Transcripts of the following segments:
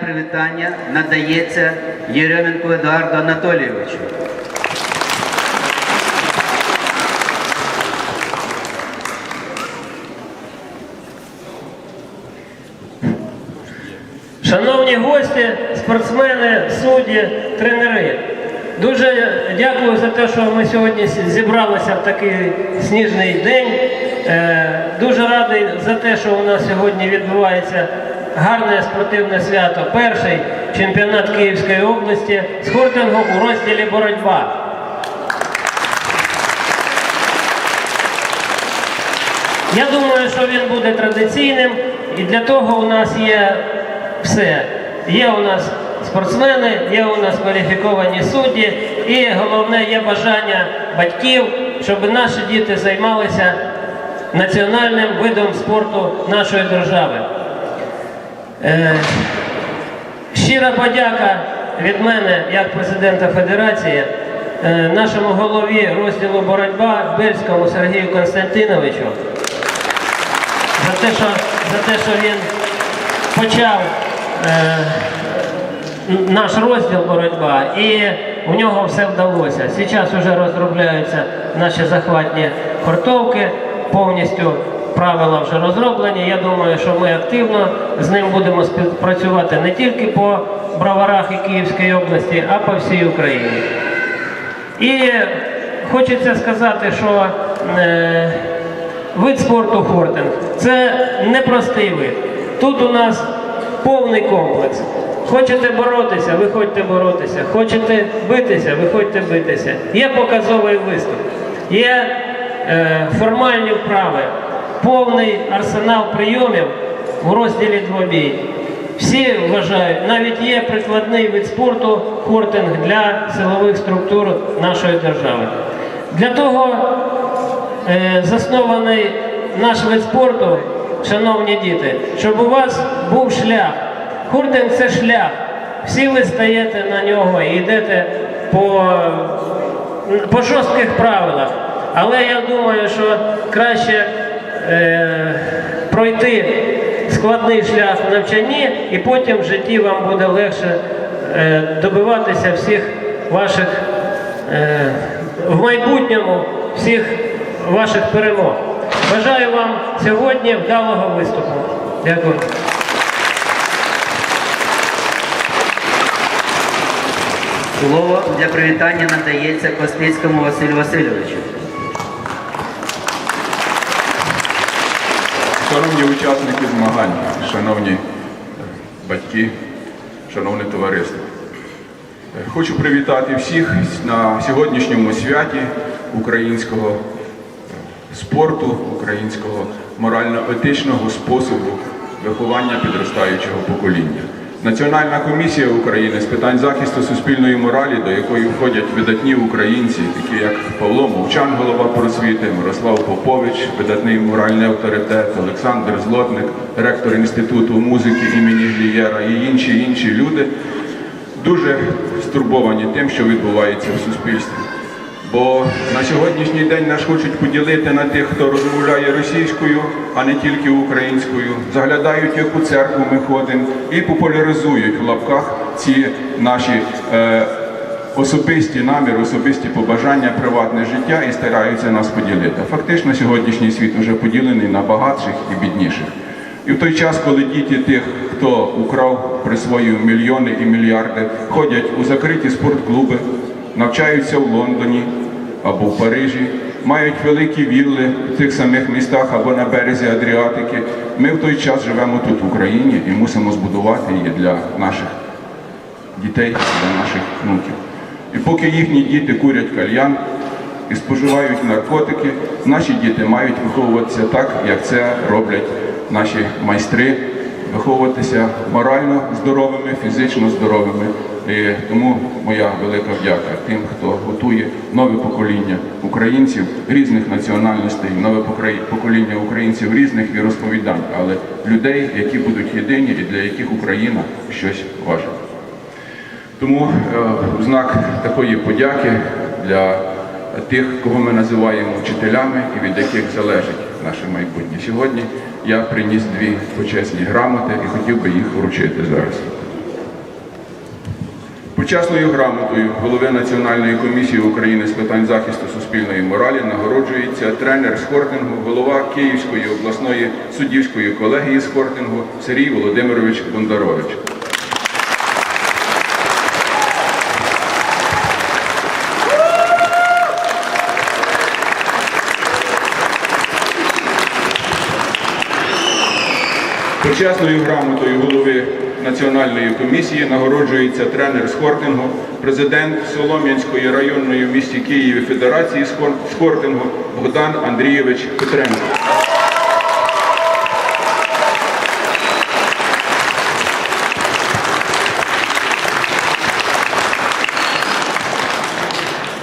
привітання надається Єременку Едуарду Анатолійовичу. Шановні гості, спортсмени, судді, тренери. Дуже дякую за те, що ми сьогодні зібралися в такий сніжний день. Е, Дуже радий за те, що у нас сьогодні відбувається гарне спортивне свято. Перший чемпіонат Київської області з хортингу у розділі боротьба. Я думаю, що він буде традиційним, і для того у нас є все. Є у нас спортсмени, є у нас кваліфіковані судді, і головне є бажання батьків, щоб наші діти займалися національним видом спорту нашої держави. Е, Щира подяка від мене, як президента Федерації, е, нашому голові розділу боротьба Бельському Сергію Константиновичу за те, що, за те, що він почав е, наш розділ боротьба, і у нього все вдалося. Зараз вже розробляються наші захватні хортовки, повністю правила вже розроблені. Я думаю, що ми активно з ним будемо співпрацювати не тільки по броварах і Київській області, а по всій Україні. І хочеться сказати, що е, вид спорту хортинг це непростий вид. Тут у нас повний комплекс. Хочете боротися, виходьте боротися. Хочете битися, виходьте битися. Є показовий виступ, є е, формальні вправи, повний арсенал прийомів у розділі двобій. Всі вважають, навіть є прикладний вид спорту хортинг для силових структур нашої держави. Для того е, заснований наш вид спорту, шановні діти, щоб у вас був шлях. Хортинг це шлях. Всі ви стаєте на нього і йдете по, по жорстких правилах. Але я думаю, що краще е, пройти складний шлях в навчанні, і потім в житті вам буде легше е, добиватися всіх ваших е, в майбутньому всіх ваших перемог. Бажаю вам сьогодні вдалого виступу. Дякую. Слово для привітання надається Костицькому Василю Васильовичу. Шановні учасники змагань, шановні батьки, шановне товариство. Е, Хочу привітати всіх на сьогоднішньому святі українського спорту, українського морально-етичного способу виховання підростаючого покоління. Національна комісія України з питань захисту суспільної моралі, до якої входять видатні українці, такі як Павло Мовчан, голова просвіти, Мирослав Попович, видатний моральний авторитет, Олександр Злотник, ректор Інституту музики імені Глієра і інші інші люди, дуже стурбовані тим, що відбувається в суспільстві. Бо на сьогоднішній день нас хочуть поділити на тих, хто розмовляє російською, а не тільки українською, заглядають, в яку церкву ми ходимо, і популяризують в лапках ці наші е, особисті наміри, особисті побажання, приватне життя і стараються нас поділити. Фактично, сьогоднішній світ вже поділений на багатших і бідніших. І в той час, коли діти тих, хто украв, присвоїв мільйони і мільярди, ходять у закриті спортклуби, навчаються в Лондоні або в Парижі, мають великі вілли в тих самих містах або на березі Адріатики. Ми в той час живемо тут в Україні і мусимо збудувати її для наших дітей, для наших внуків. І поки їхні діти курять кальян і споживають наркотики, наші діти мають виховуватися так, як це роблять наші майстри, виховуватися морально здоровими, фізично здоровими. І тому моя велика вдяка тим, хто готує нове покоління українців різних національностей, нове покоління українців різних віросповідань, але людей, які будуть єдині і для яких Україна щось важить. Тому е, в знак такої подяки для тих, кого ми називаємо вчителями і від яких залежить наше майбутнє. Сьогодні я приніс дві почесні грамоти і хотів би їх вручити зараз. Почесною грамотою голови Національної комісії України з питань захисту суспільної моралі нагороджується тренер з голова Київської обласної суддівської колегії з Сергій Володимирович Бондарович. Почесною грамотою голови Національної комісії нагороджується тренер з хортингу, президент Солом'янської районної в місті Києві Федерації з Богдан Андрійович Петренко.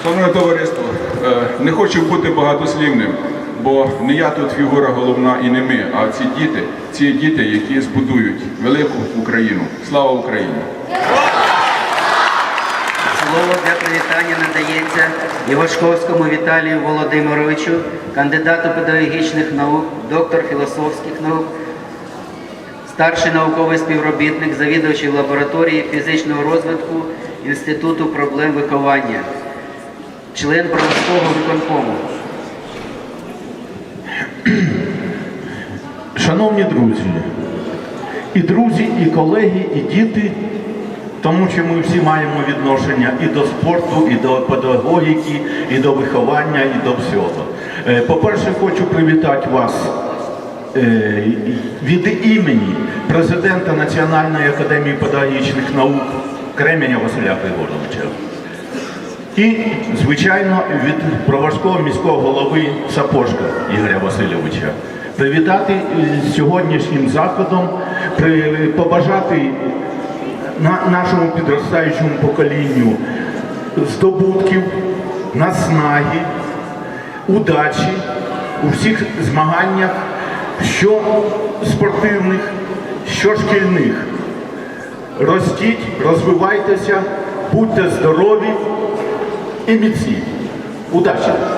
Шановне товариство, е, не хочу бути багатослівним, бо не я тут фігура головна і не ми, а ці діти, ці діти, які збудують велику Україну. Слава Україні! Слово для привітання надається Івашковському Віталію Володимировичу, кандидату педагогічних наук, доктор філософських наук, старший науковий співробітник, завідувачів лабораторії фізичного розвитку Інституту проблем виховання, член правового виконкому. Шановні друзі, і друзі, і колеги, і діти, тому що ми всі маємо відношення і до спорту, і до педагогіки, і до виховання, і до всього. Е, По-перше, хочу привітати вас е, від імені президента Національної академії педагогічних наук Кременя Василя Григоровича. І, звичайно, від Броварського міського голови Сапожка Ігоря Васильовича привітати сьогоднішнім заходом, побажати нашому підростаючому поколінню здобутків, наснаги, удачі у всіх змаганнях, що спортивних, що шкільних. Ростіть, розвивайтеся, будьте здорові і міцні. Удачі!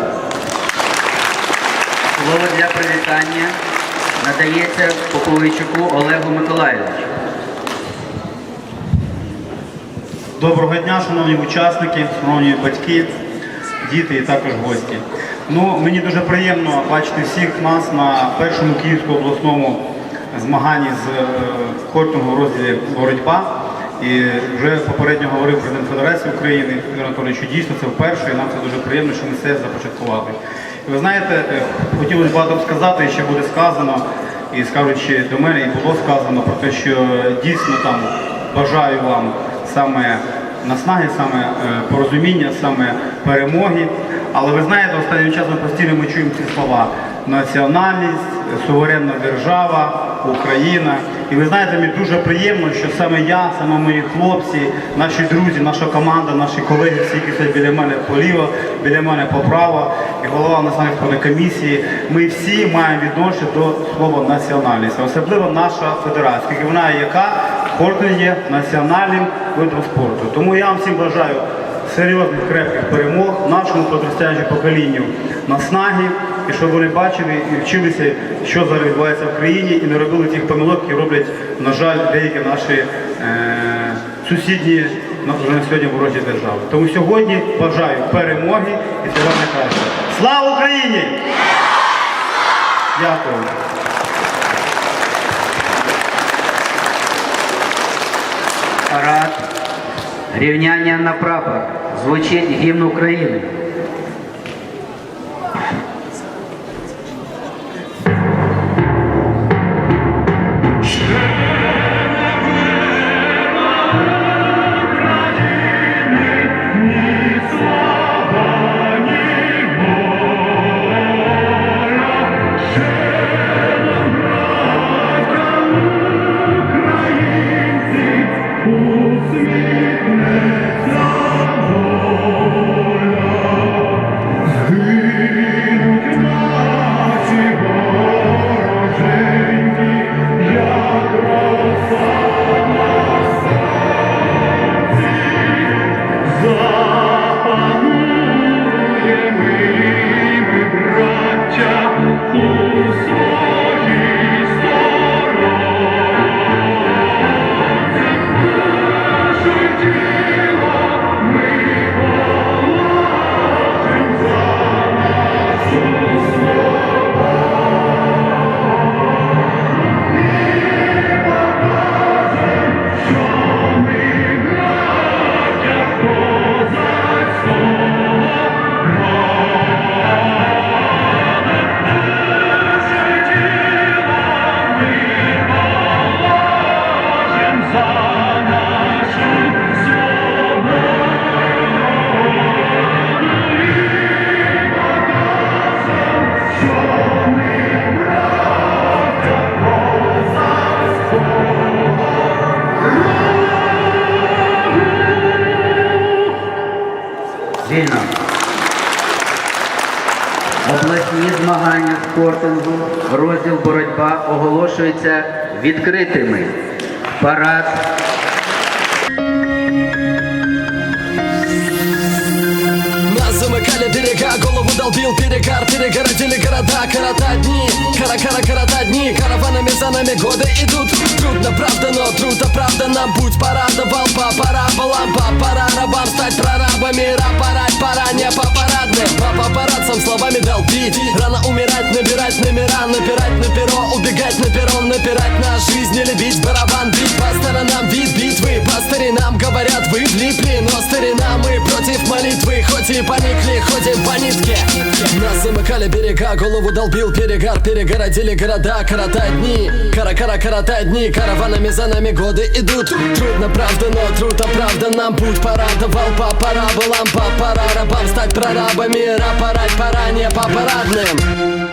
Слово для привітання надається Поповичуку Олегу Миколайовичу. Доброго дня, шановні учасники, шановні батьки, діти і також гості. Ну, мені дуже приємно бачити всіх нас на першому Київському обласному змаганні з е, хортингу розділі боротьба. І вже попередньо говорив президент Федерації України Ігор Анатолійович, що дійсно це вперше, і нам це дуже приємно, що ми це започаткували. І ви знаєте, е, хотілося багато сказати, і ще буде сказано, і скажучи до мене, і було сказано про те, що дійсно там бажаю вам саме наснаги, саме е, порозуміння, саме перемоги. Але ви знаєте, останнім часом постійно ми чуємо ці слова національність, суверенна держава, Україна. І ви знаєте, мені дуже приємно, що саме я, саме мої хлопці, наші друзі, наша команда, наші колеги, всі, які стоять біля мене поліво, біля мене поправо, і голова національної комісії, ми всі маємо відношення до слова національність, особливо наша федерація, оскільки вона яка Хордон є національним видом спорту. Тому я вам всім бажаю серйозних крепких перемог нашому підростаючому поколінню наснаги, і щоб вони бачили і вчилися, що зараз відбувається в країні, і не робили тих помилок, які роблять, на жаль, деякі наші е- сусідні на сьогодні ворожі держави. Тому сьогодні бажаю перемоги і всього найкращого. Слава Україні! Дякую. Парад. Рівняння на прапор. Звучить гімн України. Обласні змагання спортингу, розділ боротьба оголошуються відкритими. Парад. Нас замыкали берега, голову долбил перегар Перегородили города, корота дни Кара-кара, корота дни Караванами за нами годы идут Трудно, правда, но трудно, правда Нам путь порадовал по параболам По пора рабам стать прорабами Рапорать Папарацам словами долбить Рано умирать, набирать номера Напирать на перо, убегать на перрон Напирать на жизнь, не любить барабан. Бить по сторонам, вид битвы. По старинам говорят, вы влипли Но старина мы против молитвы Хоть и поникли, ходим по нитке. Нас замыкали берега, голову долбил перегар. Перегородили города, корота дни. Кара-кара, корота дни. Караванами за нами годы идут. Трудно, правда, но трудно, правда Нам путь порадовал по параболам. По пора рабам стать прорабами. Рапорать пора не по парадным